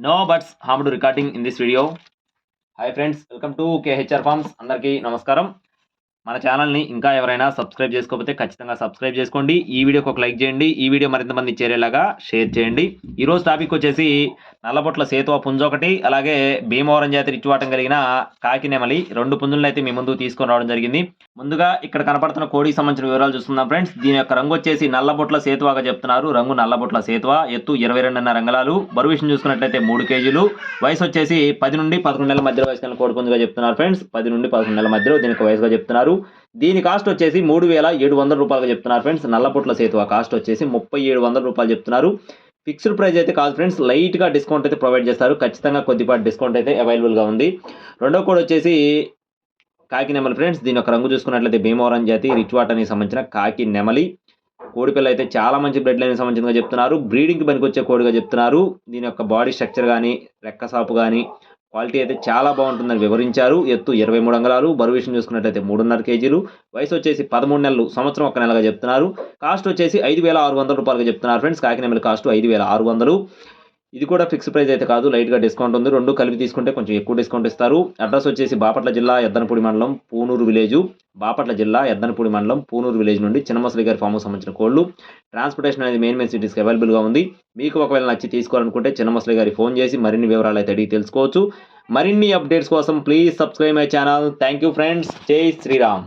No birds harm to recording in this video hi friends welcome to KHR farms అందరికీ నమస్కారం మన ఛానల్ని ఇంకా ఎవరైనా సబ్స్క్రైబ్ చేసుకోకపోతే ఖచ్చితంగా సబ్స్క్రైబ్ చేసుకోండి. ఈ వీడియోకి ఒక లైక్ చేయండి. ఈ వీడియో మరింత మంది చేరేలాగా షేర్ చేయండి. ఈరోజు టాపిక్ వచ్చేసి నల్లబొట్ల సేతువ పుంజ ఒకటి అలాగే భీమవరం జాతి రిచ్చువాటం కలిగిన కాకినెమలి రెండు పుంజులను అయితే మీ ముందు తీసుకొని రావడం జరిగింది. ముందుగా ఇక్కడ కనపడుతున్న కోడికి సంబంధించిన వివరాలు చూస్తున్నాం ఫ్రెండ్స్. దీని యొక్క రంగు వచ్చేసి నల్లబొట్ల సేతువాగా చెప్తున్నారు. రంగు నల్లబొట్ల సేతువ. ఎత్తు ఇరవై రెండున్నర రంగలాలు బరువు విషయం చూసుకున్నట్లయితే మూడు కేజీలు. వయసు వచ్చేసి పది నుండి పదకొండు నెలల మధ్యలో వయసు కోడి పుంజుగా చెప్తున్నారు ఫ్రెండ్స్. పది నుండి పదకొండు నెలల మధ్యలో దీనికి వయసుగా చెప్తున్నారు. దీని కాస్ట్ వచ్చేసి మూడు వేల ఏడు వందల రూపాయలుగా చెప్తున్నారు ఫ్రెండ్స్ నల్లపుట్ల సేతు ఆ కాస్ట్ వచ్చేసి ముప్పై ఏడు వందల రూపాయలు చెప్తున్నారు. ఫిక్స్డ్ ప్రైస్ అయితే కాదు ఫ్రెండ్స్ లైట్గా డిస్కౌంట్ అయితే ప్రొవైడ్ చేస్తారు. ఖచ్చితంగా కొద్దిపాటి డిస్కౌంట్ అయితే అవైలబుల్గా ఉంది. రెండో కోడ్ వచ్చేసి కాకి నెమలి ఫ్రెండ్స్ దీని యొక్క రంగు చూసుకున్నట్లయితే భీమవరం జాతి రిచ్ వాటర్కి సంబంధించిన కాకి నెమలి. కోడిపిల్ల అయితే చాలా మంచి బ్లడ్ లైన్ సంబంధించిందిగా చెప్తున్నారు. బ్రీడింగ్కి పనికొచ్చే కోడిగా చెప్తున్నారు. దీని యొక్క బాడీ స్ట్రక్చర్ కానీ రెక్క సాపు కానీ క్వాలిటీ అయితే చాలా బాగుంటుందని వివరించారు. ఎత్తు ఇరవై మూడు అంగళాలు బరువు విషయం చూసుకున్నట్లయితే మూడున్నర కేజీలు. వయసు వచ్చేసి పదమూడు నెలలు సంవత్సరం ఒక నెలగా చెప్తున్నారు. కాస్ట్ వచ్చేసి ఐదు వేల ఆరు వందల రూపాయలుగా చెప్తున్నారు ఫ్రెండ్స్. కాకినెమల కాస్ట్ ఐదు వేల ఆరు వందలు. ఇది కూడా ఫిక్స్ ప్రైస్ అయితే కాదు లైట్గా డిస్కౌంట్ ఉంది. రెండు కలిపి తీసుకుంటే కొంచెం ఎక్కువ డిస్కౌంట్ ఇస్తారు. అడ్రస్ వచ్చేసి బాపట్ల జిల్లా ఎద్దనపూడి మండలం పూనూరు విలేజ్ బాపట్ల జిల్లా ఎద్దనపూడి మండలం పూనూరు విలేజ్ నుండి చిన్నమసలి గారి ఫామ్ సంబంధించిన కోళ్ళు ట్రాన్స్పోర్టేషన్ అనేది మెయిన్ మెయిన్ సిటీస్కి అవైలబుల్గా ఉంది. మీకు ఒకవేళ నచ్చి తీసుకోవాలనుకుంటే చిన్నమసలి గారి ఫోన్ చేసి మరిన్ని వివరాలు అయితే అడిగి తెలుసుకోవచ్చు. మరిన్ని అప్డేట్స్ కోసం please subscribe my channel thank you friends జై శ్రీరామ్